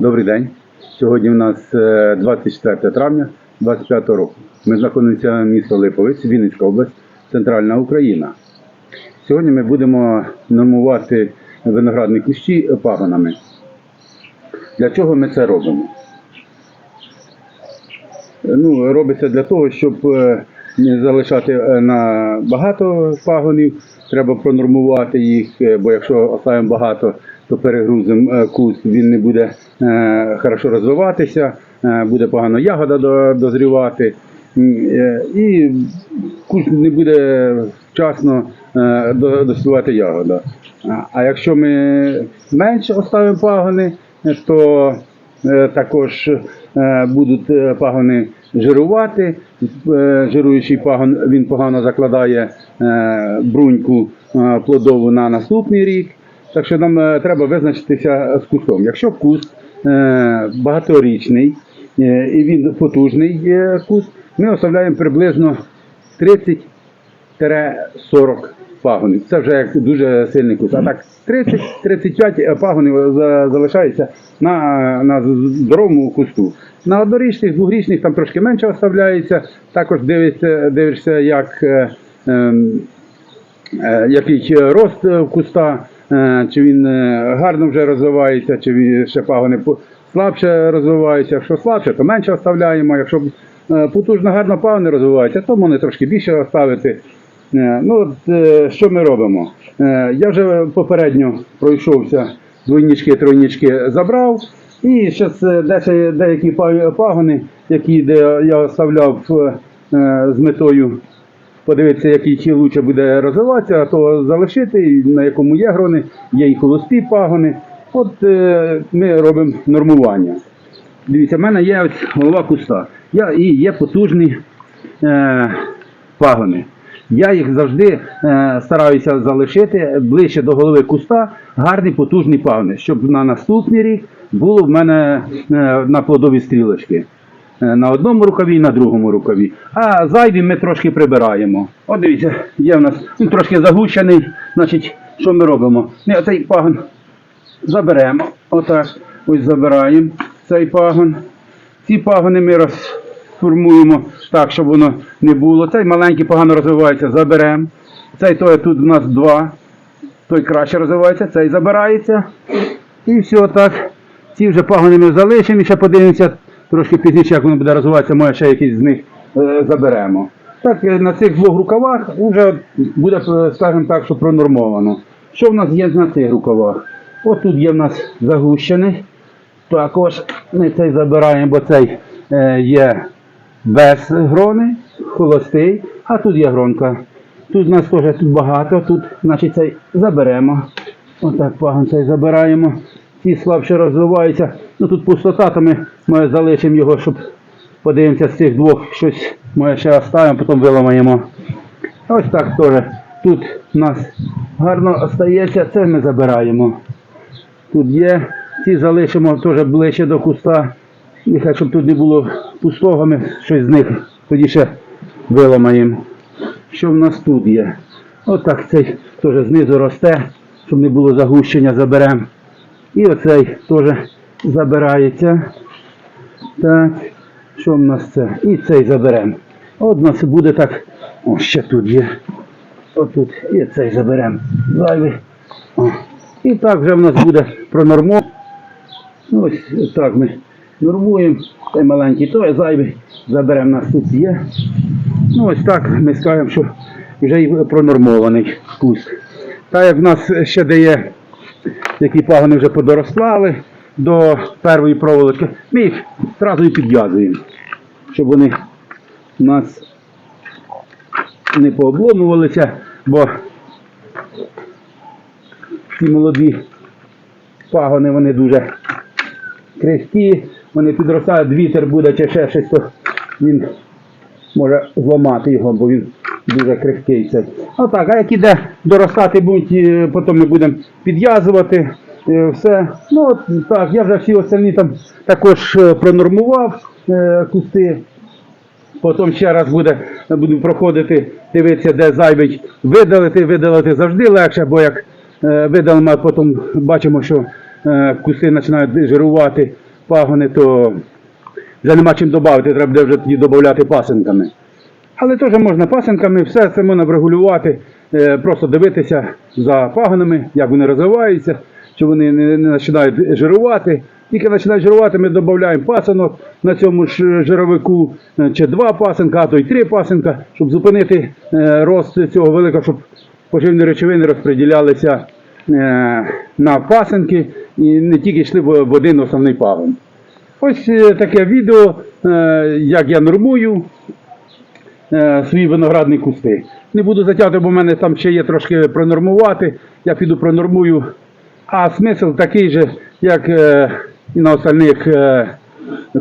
Добрий день. Сьогодні у нас е, 24 травня 25 року. Ми знаходимося в місто Липовець, Вінницька область, Центральна Україна. Сьогодні ми будемо нормувати виноградні кущі пагонами. Для чого ми це робимо? Ну, робиться для того, щоб е, не залишати е, на багато пагонів, треба пронормувати їх, е, бо якщо оставимо багато, то перегрузимо е, куст, він не буде е, хорошо розвиватися, е, буде погано ягода дозрівати, і куст не буде вчасно до- доспівати ягода. А- якщо ми менше оставимо пагони, то Також будуть пагони жирувати. Жируючий пагон він погано закладає бруньку плодову на наступний рік. Так що нам е, треба визначитися з кустом. Якщо куст е, багаторічний е, і він потужний куст, ми оставляємо приблизно 30 40 пагонів. Це вже дуже сильний куст. А так 30-35 пагонів за- залишається на, на здоровому кусту. На однорічних, двогрічних там трошки менше оставляється. Також дивишся, дивишся як, ем, який рост куста, чи він е, гарно вже розвивається, чи він ще пагони слабше розвиваються. Якщо слабше, то менше оставляємо. Якщо е, потужно гарно пагони розвиваються, то вони трошки більше оставити. Е, Ну, от, е, що ми робимо? Е, Я вже попередньо пройшовся, двойнички, тройнички забрав. І зараз деякі пагони, які я оставляв е, з метою подивитися, який чи лучше буде розвиватися, а то залишити, на якому є грони, є і холості пагони. От е, ми робимо нормування. Дивіться, в мене є ось голова куста. Я, і є потужні е, пагони. Я їх завжди е, стараюся залишити ближче до голови куста гарні потужні пагони, щоб на наступний рік було в мене е, на плодові стрілочки. Е, На одному рукаві і на другому рукаві. А зайві ми трошки прибираємо. От дивіться, є в нас він трошки загущений. Значить, що ми робимо? Ми оцей пагон заберемо. Отак. Ось забираємо цей пагон. Ці пагони ми розформуємо так, щоб воно не було. Цей маленький погано розвивається, заберемо. Цей той тут у нас два. Той краще розвивається, цей забирається. І все так. Ці вже пагони ми залишимо і ще подивимося трошки пізніше, як воно буде розвиватися, може ще якийсь з них е, заберемо. Так, е, на цих двох рукавах вже буде, е, скажімо так, що пронормовано. Що в нас є на цих рукавах? От тут є в нас загущений. Також ми цей забираємо, бо цей є без грони, холостий, а тут є гронка. Тут у нас теж тут багато, тут значить цей заберемо. Отак пагон цей забираємо. Ці слабше розвиваються. Ну тут пустота, то ми, ми залишимо його, щоб подивимося з цих двох щось ми ще оставимо, потім виламаємо. Ось так теж. Тут у нас гарно остається, це ми забираємо. Тут є. Ці залишимо теж ближче до куста. Нехай, щоб тут не було пустого, ми щось з них тоді ще виламаємо. Що в нас тут є? Отак цей теж знизу росте, щоб не було загущення, заберемо. І оцей теж забирається. Так, що в нас це? І цей заберемо. От у нас буде так. О, ще тут є. Отут. І цей заберемо. Зайвий. І так вже в нас буде пронормо. Ну, Ось так ми нормуємо. Цей маленький той зайвий. Заберемо нас тут є. Ну ось так ми скажемо, що вже і пронормований куст. Та як в нас ще де є, які пагони вже подорослали до першої проволоки, ми їх одразу і підв'язуємо, щоб вони у нас не пообломувалися, бо ці молоді пагони вони дуже крихкі, вони підростають, вітер буде чи ще щось, то він може зламати його, бо він дуже крихкий. Цей. А так, а як іде доростати будуть, е, потім ми будемо підв'язувати е, все. Ну от так, я вже всі остальні там також е, пронормував кусти. Потім ще раз буде, буду проходити, дивитися, де зайвий видалити. Видалити завжди легше, бо як видалимо, потім бачимо, що куси починають жирувати, пагони, то вже нема чим додати, треба буде вже тоді додати пасинками. Але теж можна пасинками, все це можна врегулювати, е, просто дивитися за пагонами, як вони розвиваються, чи вони не, починають жирувати. Тільки починають жирувати, ми додаємо пасинок на цьому ж жировику, е, чи два пасинка, а то й три пасинка, щоб зупинити е, рост цього великого, щоб поживні речовини розподілялися е, на пасинки і не тільки йшли в один основний пагон. Ось е, таке відео, е, як я нормую е, свої виноградні кусти. Не буду затягувати, бо в мене там ще є трошки пронормувати. Я піду пронормую. А смисл такий же, як е, і на остальних е,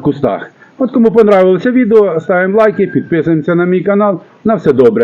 кустах. От кому понравилося відео, ставимо лайки, підписуємося на мій канал. На все добре.